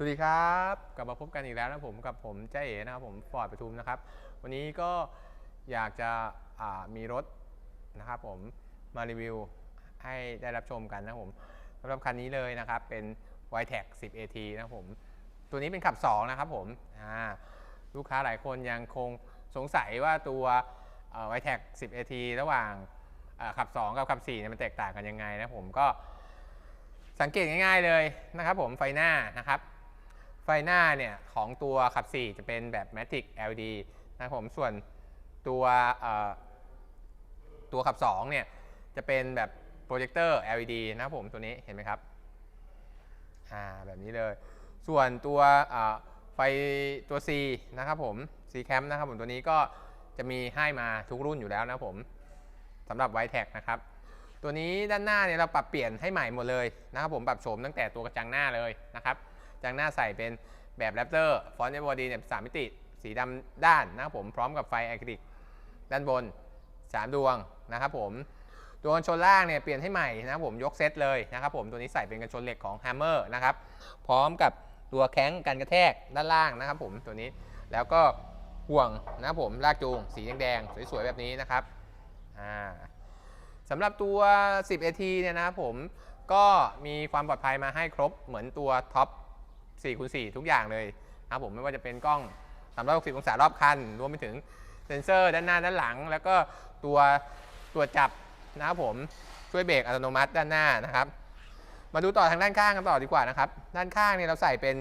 สวัสดีครับกลับมาพบกันอีกแล้วนะผมกับผมเจ้าเอ๋นะครับผมฟอร์ดปทุมนะครับ วันนี้ก็อยากจะมีรถนะครับผมมารีวิวให้ได้รับชมกันนะผมสำหรับคันนี้เลยนะครับ เป็น y t e c 10 AT นะผม ตัวนี้เป็นขับ 2 นะครับผมลูกค้าหลายคนยังคงสงสัยว่าตัว y t e c 10 AT ระหว่างขับ 2 กับขับ4เนี่ยมันแตกต่างกันยังไงนะผมก็สังเกตง่ายๆเลยนะครับผมไฟหน้านะครับ ฟหน้าเนี่ยของตัวขับ 4 จะเป็นแบบ Matic LED นะครับผมส่วนตัวตัวขับ2เนี่ยจะเป็นแบบโปรเจคเตอร์ LED นะครับผมตัวนี้เห็นไหมครับอ่าแบบนี้เลย ส่วนตัวไฟตัว C นะครับผม C cam นะครับผมตัวนี้ก็จะมีให้มาทุกรุ่นอยู่แล้วนะผมสำหรับ y t e c นะครับตัวนี้ด้านหน้าเนี่ยเราปรับเปลี่ยนให้ใหม่หมดเลยนะครับผมปรับโฉมตั้งแต่ตัวกระจังหน้าเลยนะครับ กระจังหน้าใส่เป็นแบบแรปเตอร์ฟอนต์เอวอดีเนี่ยสามมิติ สีดำด้านนะครับผมพร้อมกับไฟอะคริลิกด้านบน 3 ดวงนะครับผมตัวกันชนล่างเนี่ยเปลี่ยนให้ใหม่นะครับผมยกเซตเลยนะครับผมตัวนี้ใส่เป็นกันชนเหล็กของ Hammer นะครับพร้อมกับตัวแข้งกันกระแทกด้านล่างนะครับผมตัวนี้แล้วก็ห่วงนะครับผมลากจูง สีแดงๆสวยๆแบบนี้นะครับอ่าสำหรับตัว 10 AT เนี่ยนะครับผมก็มีความปลอดภัยมาให้ครบเหมือนตัวท็อป 4คูณ4ทุกอย่างเลยนะครับผมไม่ว่าจะเป็นกล้อง 360 องศารอบคัน รวมไปถึงเซ็นเซอร์ด้านหน้าด้านหลัง แล้วก็ตัวตัวจับนะครับผมช่วยเบรกอัตโนมัติด้านหน้านะครับ มาดูต่อทางด้านข้างกันต่อดีกว่านะครับ ด้านข้างเนี่ยเราใส่เป็น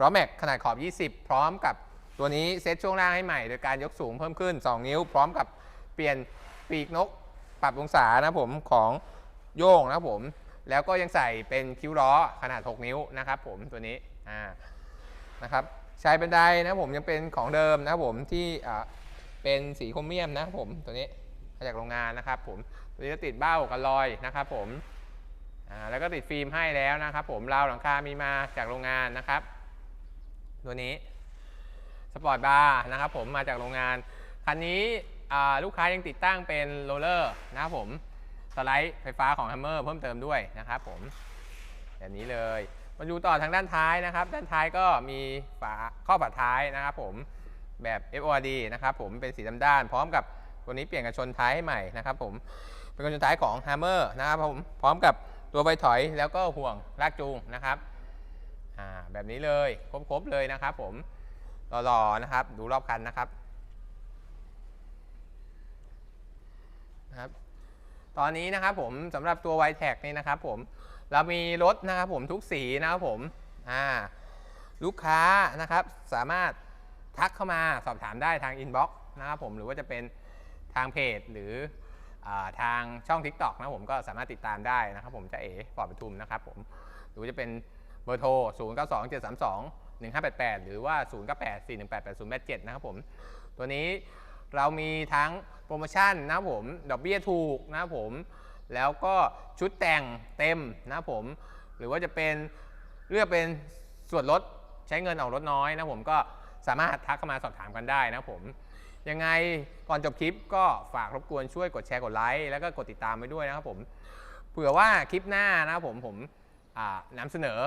ล้อแม็กขนาดขอบ 20 พร้อมกับตัวนี้เซตช่วงล่างให้ใหม่ โดยการยกสูงเพิ่มขึ้น 2 นิ้ว พร้อมกับเปลี่ยนปีกนก ปรับองศานะครับผมของโย่งนะครับผม แล้วก็ยังใส่เป็นคิ้วล้อขนาด 6 นิ้วนะครับผมตัวนี้ อ่านะครับชายบันไดนะผมยังเป็นของเดิมนะครับผมที่อ่าเป็นสีโครเมียมนะผมตัวนี้มาจากโรงงานนะครับผมตัวนี้จะติดเบ้ากันลอยนะครับผมอ่าแล้วก็ติดฟิล์มให้แล้วนะครับผมราวหลังคามีมาจากโรงงานนะครับ ตัวนี้สปอร์ตบาร์นะครับผมมาจากโรงงานคันนี้ลูกค้ายังติดตั้งเป็นโรลเลอร์นะครับผมสไลด์ไฟฟ้าของ Hammer เพิ่มเติมด้วยนะครับผมแบบนี้เลย มาดูต่อทางด้านท้ายนะครับ ด้านท้ายก็มีฝาข้อฝาท้ายนะครับผมแบบ FORD นะครับผมเป็นสีดำด้าน พร้อมกับตัวนี้เปลี่ยนกันชนท้ายให้ใหม่นะครับผมเป็นกันชนท้ายของ Hammer นะครับผมพร้อมกับตัวไฟถอยแล้วก็ห่วงลากจูงนะครับแบบนี้เลยครบๆเลยนะครับ ผมรอๆนะครับ ดูรอบคันนะครับนะครับ ตอนนี้นะครับผมสำหรับตัว y t e c นี่นะครับผม เรามีรถนะครับผมทุกสีนะครับผมอ่าลูกค้านะครับสามารถทักเข้ามาสอบถามได้ทางอินบ็อกซ์นะครับผมหรือว่าจะเป็นทางเพจหรืออทางช่อง TikTok นะครับผมก็สามารถติดตามได้นะครับผมจะเอ๋ปอดปทุมนะครับผมหรือจะเป็นเบอร์โทร 0 9 2 7 3 2 1588 หรือว่า 098 418 8087 นะครับผม ตัวนี้เรามีทั้งโปรโมชั่นนะครับผม ดอกเบี้ยถูกนะครับผม แล้วก็ชุดแต่งเต็มนะผม หรือว่าจะเป็นเลือกเป็นส่วนลดใช้เงินออกรถน้อยนะผมก็สามารถทักเข้ามาสอบถามกันได้นะผมยังไงก่อนจบคลิปก็ฝากรบกวนช่วยกดแชร์กดไลค์แล้วก็กดติดตามไปด้วยนะครับผมเผื่อว่าคลิปหน้านะครับผมผมอ่านำเสนอ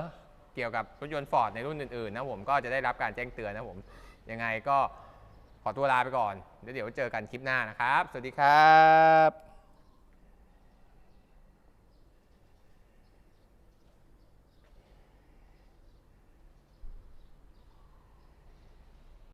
เกี่ยวกับรถยนต์ฟอร์ดในรุ่นอื่นๆนะผมก็จะได้รับการแจ้งเตือนนะผมยังไงก็ขอตัวลาไปก่อน เดี๋ยวเจอกันคลิปหน้านะครับ สวัสดีครับ